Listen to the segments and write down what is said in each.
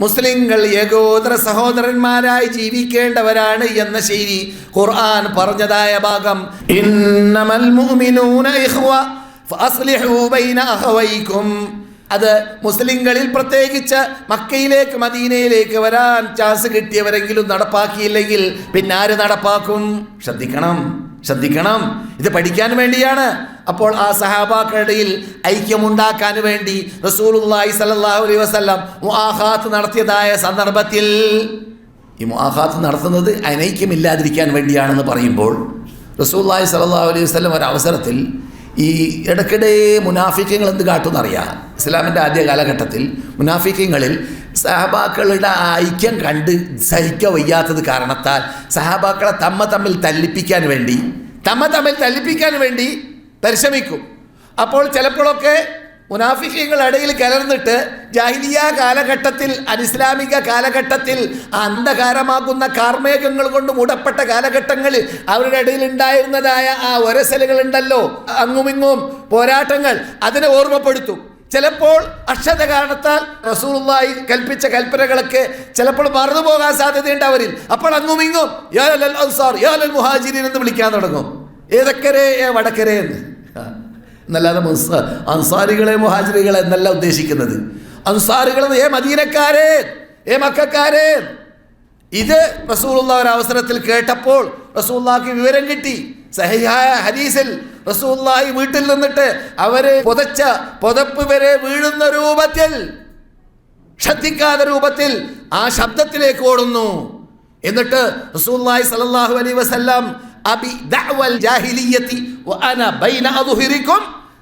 മുസ്ലിങ്ങൾ ഏകോദര സഹോദരന്മാരായി ജീവിക്കേണ്ടവരാണ് എന്ന ശൈലി ഖുർആൻ പറഞ്ഞതായ ഭാഗം. മുഅ്മിനൂന ഇഖ്വ ബൈന അത് മുസ്ലിങ്ങളിൽ പ്രത്യേകിച്ച് മക്കയിലേക്ക് മദീനയിലേക്ക് വരാൻ ചാൻസ് കിട്ടിയവരെങ്കിലും നടപ്പാക്കിയില്ലെങ്കിൽ പിന്നെ ആര് നടപ്പാക്കും? ശ്രദ്ധിക്കണം. ശ്രദ്ധിക്കണം. ഇത് പഠിക്കാൻ വേണ്ടിയാണ്. അപ്പോൾ ആ സഹാബാക്കളുടെയിൽ ഐക്യമുണ്ടാക്കാൻ വേണ്ടി റസൂലുള്ളാഹി സ്വല്ലല്ലാഹു അലൈഹി വസല്ലം മുആഖാത്ത് നടത്തിയതായ സന്ദർഭത്തിൽ ഈ മുആഖാത്ത് നടത്തുന്നത് അനൈക്യമില്ലാതിരിക്കാൻ വേണ്ടിയാണെന്ന് പറയുമ്പോൾ റസൂലുള്ളാഹി സ്വല്ലല്ലാഹു അലൈഹി വസ്ലം ഒരു അവസരത്തിൽ ഈ ഇടയ്ക്കിടെ മുനാഫിക്കങ്ങൾ എന്ത് കാട്ടുമെന്നറിയാം. ഇസ്ലാമിന്റെ ആദ്യ കാലഘട്ടത്തിൽ മുനാഫിക്കങ്ങളിൽ സഹബാക്കളുടെ ഐക്യം കണ്ട് സഹിക്ക വയ്യാത്തത് കാരണത്താൽ സഹബാക്കളെ തമ്മ തമ്മിൽ തല്ലിപ്പിക്കാൻ വേണ്ടി തമ്മ തമ്മിൽ തല്ലിപ്പിക്കാൻ വേണ്ടി പരിശ്രമിക്കും. അപ്പോൾ ചിലപ്പോഴൊക്കെ മുനാഫിക്കങ്ങൾ ഇടയിൽ കലർന്നിട്ട് ജാഹിലിയ കാലഘട്ടത്തിൽ അനിസ്ലാമിക കാലഘട്ടത്തിൽ അന്ധകാരമാകുന്ന കാർമേഘങ്ങൾ കൊണ്ട് മൂടപ്പെട്ട കാലഘട്ടങ്ങളിൽ അവരുടെ ഇടയിൽ ഉണ്ടായിരുന്നതായ ആ ഒരസലുകൾ ഉണ്ടല്ലോ അങ്ങുമിങ്ങും പോരാട്ടങ്ങൾ അതിനെ ഓർമ്മപ്പെടുത്തും. ചിലപ്പോൾ അക്ഷത കാരണത്താൽ റസൂലുള്ളാഹി കൽപ്പിച്ച കൽപ്പനകളൊക്കെ ചിലപ്പോൾ മറന്നു പോകാൻ സാധ്യതയുണ്ട് അവരിൽ അപ്പോൾ അങ്ങും ഇങ്ങും യാ അൽ അൻസാർ യാ അൽ എന്ന് വിളിക്കാൻ തുടങ്ങും. ഏതക്കരെ? ഏ വടക്കരെ എന്ന്. എന്നല്ലാതെ അൻസാരികളെ മുഹാജിരികളെ എന്നല്ല ഉദ്ദേശിക്കുന്നത്. അൻസാരികൾ ഏ മദീനക്കാരെ ഏ മക്കാരെ ഇത് റസൂലുള്ള ഒരു അവസരത്തിൽ കേട്ടപ്പോൾ റസൂള്ളാക്ക് വിവരം കിട്ടി. സഹിഹായ ഹദീസിൽ റസൂല്ലാഹി വീട്ടിൽ നിന്നിട്ട് അവർ പുതച്ച പുതപ്പ് വരെ വീഴുന്ന രൂപത്തിൽ ശ്രദ്ധിക്കാത്ത രൂപത്തിൽ ആ ശബ്ദത്തിലേക്ക് ഓടുന്നു. എന്നിട്ട് റസൂലുള്ളാഹി സലല്ലാഹു അലൈഹി വസല്ലം അബി ദഅവൽ ജാഹിലിയത്തി ബൈന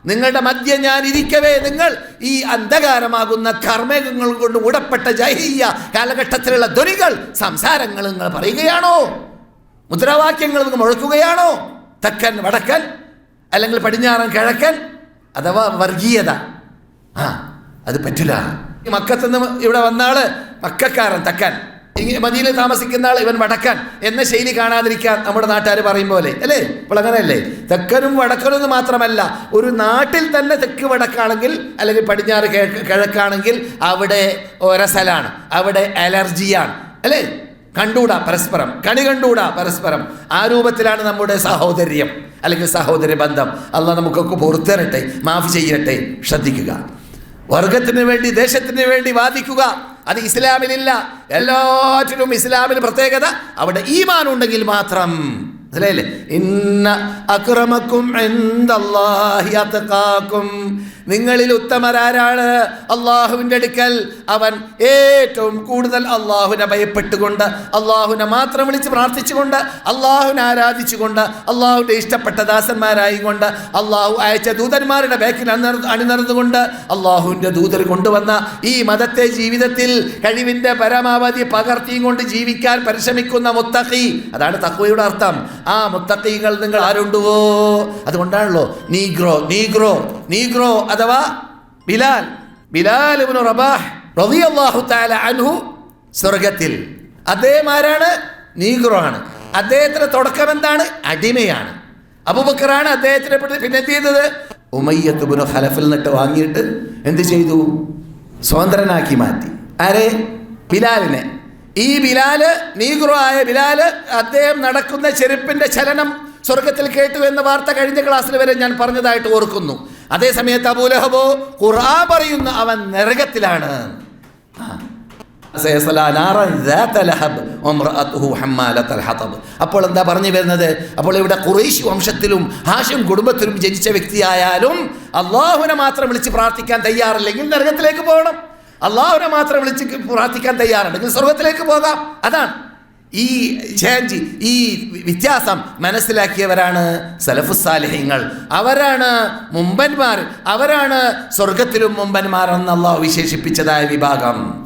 നിങ്ങളുടെ മധ്യ ഞാൻ ഇരിക്കവേ നിങ്ങൾ ഈ അന്ധകാരമാകുന്ന കർമ്മേകങ്ങൾ കൊണ്ട് ഉടപ്പെട്ട ജൈഹിയ കാലഘട്ടത്തിലുള്ള ധ്വനികൾ സംസാരങ്ങൾ നിങ്ങൾ പറയുകയാണോ? മുദ്രാവാക്യങ്ങൾ നിങ്ങൾ മുഴക്കുകയാണോ? തെക്കൻ വടക്കൻ അല്ലെങ്കിൽ പടിഞ്ഞാറൻ കിഴക്കൻ അഥവാ വർഗീയത. ആ അത് പറ്റില്ല. മക്കത്തുനിന്ന് ഇവിടെ വന്നാൾ മക്കക്കാരൻ തക്കൻ. മദീനയിൽ താമസിക്കുന്ന ആൾ ഇവൻ വടക്കാൻ എന്ന ശൈലി കാണാതിരിക്കാൻ നമ്മുടെ നാട്ടുകാർ പറയും പോലെ. അല്ലേ? ഇപ്പോൾ അങ്ങനെയല്ലേ? തെക്കനും വടക്കനും എന്ന് മാത്രമല്ല ഒരു നാട്ടിൽ തന്നെ തെക്ക് വടക്കാണെങ്കിൽ അല്ലെങ്കിൽ പടിഞ്ഞാറ് കിഴക്ക് കിഴക്കാണെങ്കിൽ അവിടെ ഒരസലാണ് അവിടെ അലർജിയാണ്. അല്ലേ? കണ്ടൂടാ പരസ്പരം കണി കണ്ടൂടാ പരസ്പരം. ആ രൂപത്തിലാണ് നമ്മുടെ സഹോദര്യം അല്ലെങ്കിൽ സഹോദര ബന്ധം അല്ല നമുക്കൊക്കെ പുറത്തേരട്ടെ മാഫ് ചെയ്യട്ടെ. ശ്രദ്ധിക്കുക. വർഗത്തിന് വേണ്ടി ദേശത്തിന് വേണ്ടി വാദിക്കുക. അത് ഇസ്ലാമിലില്ല എല്ലാറ്റിനും ഇസ്ലാമിന് പ്രത്യേകത. അവിടെ ഈമാൻ ഉണ്ടെങ്കിൽ മാത്രം മനസ്സിലായില്ലേ? ഇന്ന അക്രമക്കും നിങ്ങളിൽ ഉത്തമരാരാണ് അള്ളാഹുവിന്റെ അടുക്കൽ. അവൻ ഏറ്റവും കൂടുതൽ അള്ളാഹുവിനെ ഭയപ്പെട്ടുകൊണ്ട് അള്ളാഹുവിനെ മാത്രം വിളിച്ച് പ്രാർത്ഥിച്ചുകൊണ്ട് അള്ളാഹുവിനെ ആരാധിച്ചുകൊണ്ട് അള്ളാഹുവിന്റെ ഇഷ്ടപ്പെട്ട ദാസന്മാരായിക്കൊണ്ട് അള്ളാഹു അയച്ച ദൂതന്മാരുടെ ബാക്കിൽ അണിനിരന്നുകൊണ്ട് അള്ളാഹുവിന്റെ ദൂതർ കൊണ്ടുവന്ന ഈ മതത്തെ ജീവിതത്തിൽ കഴിവിന്റെ പരമാവധി പകർത്തിയും കൊണ്ട് ജീവിക്കാൻ പരിശ്രമിക്കുന്ന മുത്തഖി. അതാണ് തക്വയുടെ അർത്ഥം. ആ മുത്തഖികൾ നിങ്ങൾ ആരുണ്ടുവോ? അതുകൊണ്ടാണല്ലോ നീഗ്രോ നീഗ്രോ നീഗ്രോ അഥവാ ബിലാൽ. ബിലാൽ റബാഹ് തആല അൻഹു സ്വർഗത്തിൽ അദ്ദേഹം ആരാണ്? നീഗ്രോ ആണ്. അദ്ദേഹത്തിന്റെ തുടക്കം എന്താണ്? അടിമയാണ്. അബുബക്കറാണ് അദ്ദേഹത്തിനെ പിന്നെ ചെയ്തത്? ഉമയ്യത്ത് ബിനു ഖലഫിൽ നിന്നിട്ട് വാങ്ങിയിട്ട് എന്ത് ചെയ്തു? സ്വതന്ത്രനാക്കി മാറ്റി. ആരെ? ബിലാലിനെ. ഈ ബിലാൽ നീഗ്രോ ആയ ബിലാൽ അദ്ദേഹം നടക്കുന്ന ചെരുപ്പിന്റെ ചലനം സ്വർഗത്തിൽ കേട്ടു എന്ന വാർത്ത കഴിഞ്ഞ ക്ലാസ്സിൽ വരെ ഞാൻ പറഞ്ഞതായിട്ട് ഓർക്കുന്നു. അതേസമയത്ത് അബൂലഹബോ ഖുറാ പറയുന്ന അവൻ നരകത്തിലാണ്. അപ്പോൾ എന്താ പറഞ്ഞു വരുന്നത്? അപ്പോൾ ഇവിടെ ഖുറൈശ് വംശത്തിലും ഹാഷിം കുടുംബത്തിലും ജനിച്ച വ്യക്തിയായാലും അള്ളാഹുനെ മാത്രം വിളിച്ച് പ്രാർത്ഥിക്കാൻ തയ്യാറില്ലെങ്കിൽ നരകത്തിലേക്ക് പോകണം. അള്ളാഹുവിനെ മാത്രം വിളിച്ച് പ്രാർത്ഥിക്കാൻ തയ്യാറുണ്ടെങ്കിൽ സ്വർഗത്തിലേക്ക് പോകാം. അതാണ്. ഈ ചേഞ്ച് ഈ വ്യത്യാസം മനസ്സിലാക്കിയവരാണ് സലഫുസാലിഹ്യങ്ങൾ അവരാണ് മുമ്പന്മാർ. അവരാണ് സ്വർഗത്തിലും മുമ്പന്മാർ എന്ന് അള്ളാഹു വിശേഷിപ്പിച്ചതായ വിഭാഗം.